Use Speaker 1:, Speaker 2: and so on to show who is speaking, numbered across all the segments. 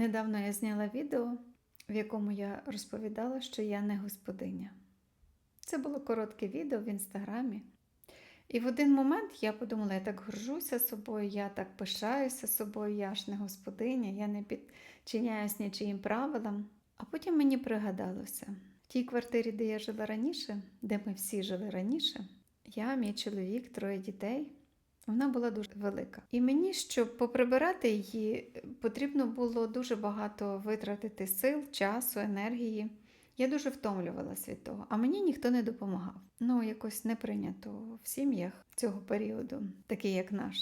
Speaker 1: Недавно я зняла відео, в якому я розповідала, що я не господиня. Це було коротке відео в інстаграмі. І в один момент я подумала, я так горжуся собою, я так пишаюся собою, я ж не господиня, я не підчиняюсь нічиїм правилам. А потім мені пригадалося, в тій квартирі, де я жила раніше, де ми всі жили раніше, я, мій чоловік, троє дітей. Вона була дуже велика. І мені, щоб поприбирати її, потрібно було дуже багато витратити сил, часу, енергії. Я дуже втомлювалася від того, а мені ніхто не допомагав. Ну, якось не прийнято в сім'ях цього періоду, такий як наш,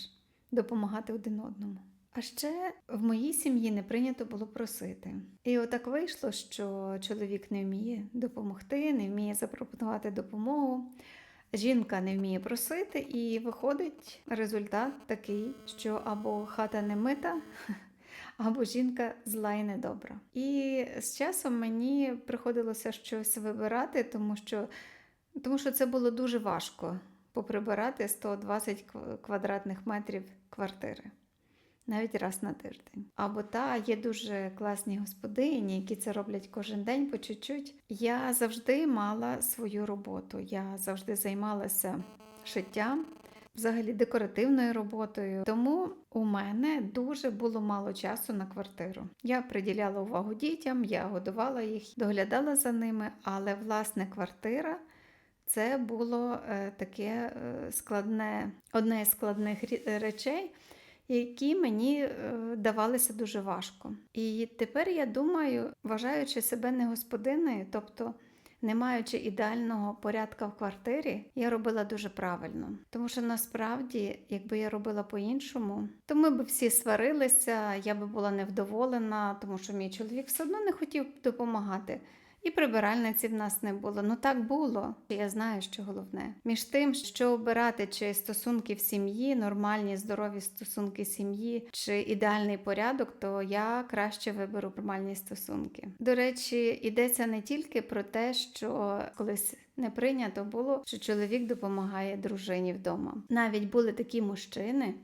Speaker 1: допомагати один одному. А ще в моїй сім'ї не прийнято було просити. І отак вийшло, що чоловік не вміє допомогти, не вміє запропонувати допомогу. Жінка не вміє просити, і виходить результат такий, що або хата не мита, або жінка зла і недобра. І з часом мені приходилося щось вибирати, тому що, тому що це було дуже важко поприбирати 120 кв- квадратних метрів квартири. Навіть раз на тиждень. Або та є дуже класні господині, які це роблять кожен день по чуть-чуть. Я завжди мала свою роботу. Я завжди займалася шиттям, взагалі декоративною роботою. Тому у мене дуже було мало часу на квартиру. Я приділяла увагу дітям, я годувала їх, доглядала за ними, але власне квартира. Це було е, таке е, складне, одне з складних речей, які мені е, давалися дуже важко. І тепер я думаю, вважаючи себе не господиною, тобто не маючи ідеального порядка в квартирі, я робила дуже правильно. Тому що насправді, якби я робила по-іншому, то ми б всі сварилися, я би була невдоволена, тому що мій чоловік все одно не хотів допомагати. І прибиральниці в нас не було. Ну так було. Я знаю, що головне. Між тим, що обирати чи стосунки в сім'ї, нормальні, здорові стосунки сім'ї, чи ідеальний порядок, то я краще виберу нормальні стосунки. До речі, йдеться не тільки про те, що колись не прийнято було, що чоловік допомагає дружині вдома. Навіть були такі мужчини.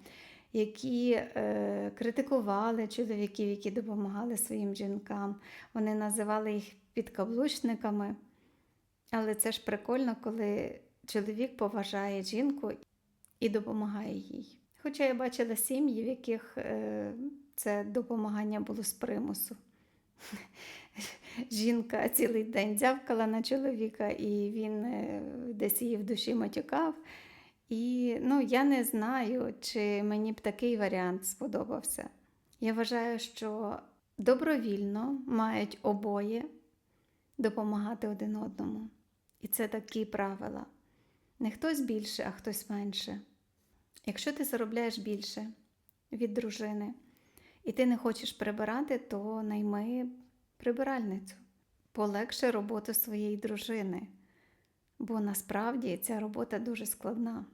Speaker 1: Які е, критикували чоловіків, які допомагали своїм жінкам, вони називали їх підкаблучниками. Але це ж прикольно, коли чоловік поважає жінку і допомагає їй. Хоча я бачила сім'ї, в яких е, це допомагання було з примусу. Жінка цілий день дзявкала на чоловіка, і він е, десь її в душі матюкав. І ну, я не знаю, чи мені б такий варіант сподобався. Я вважаю, що добровільно мають обоє допомагати один одному. І це такі правила. Не хтось більше, а хтось менше. Якщо ти заробляєш більше від дружини, і ти не хочеш прибирати, то найми прибиральницю. Полегше роботу своєї дружини, бо насправді ця робота дуже складна.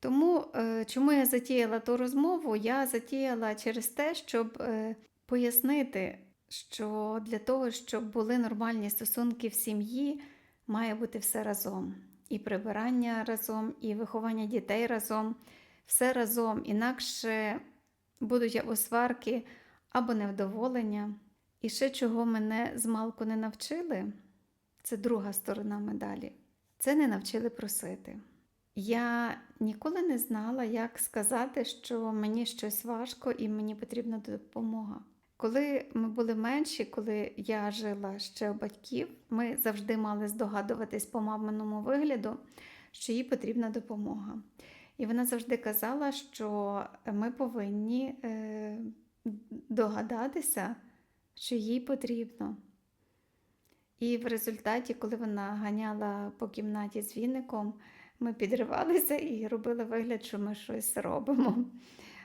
Speaker 1: Тому, е, чому я затіяла ту розмову? Я затіяла через те, щоб е, пояснити, що для того, щоб були нормальні стосунки в сім'ї, має бути все разом. І прибирання разом, і виховання дітей разом, все разом. Інакше будуть або сварки, або невдоволення. І ще чого мене змалку не навчили, це друга сторона медалі. Це не навчили просити. Я ніколи не знала, як сказати, що мені щось важко і мені потрібна допомога. Коли ми були менші, коли я жила ще у батьків, ми завжди мали здогадуватись по маминому вигляду, що їй потрібна допомога. І вона завжди казала, що ми повинні е, догадатися, що їй потрібно. І в результаті, коли вона ганяла по кімнаті з віником, ми підривалися і робили вигляд, що ми щось робимо.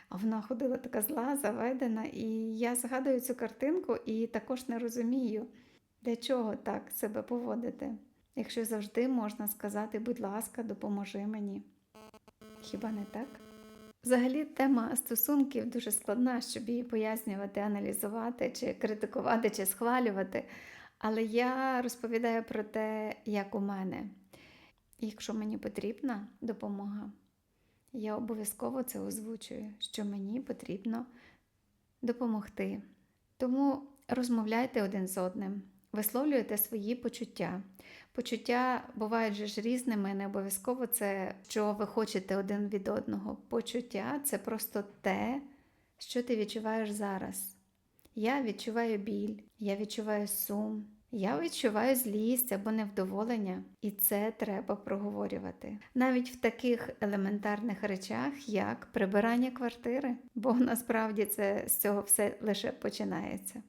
Speaker 1: А вона ходила така зла, заведена. І я згадую цю картинку і також не розумію, для чого так себе поводити, якщо завжди можна сказати, будь ласка, допоможи мені. Хіба не так? Взагалі, тема стосунків дуже складна, щоб її пояснювати, аналізувати, чи критикувати, чи схвалювати. Але я розповідаю про те, як у мене. Якщо мені потрібна допомога, я обов'язково це озвучую, що мені потрібно допомогти. Тому розмовляйте один з одним, висловлюйте свої почуття. Почуття бувають же ж різними, не обов'язково це, що ви хочете один від одного. Почуття це просто те, що ти відчуваєш зараз. Я відчуваю біль, я відчуваю сум, я відчуваю злість або невдоволення, і це треба проговорювати. Навіть в таких елементарних речах, як прибирання квартири, бо насправді це з цього все лише починається.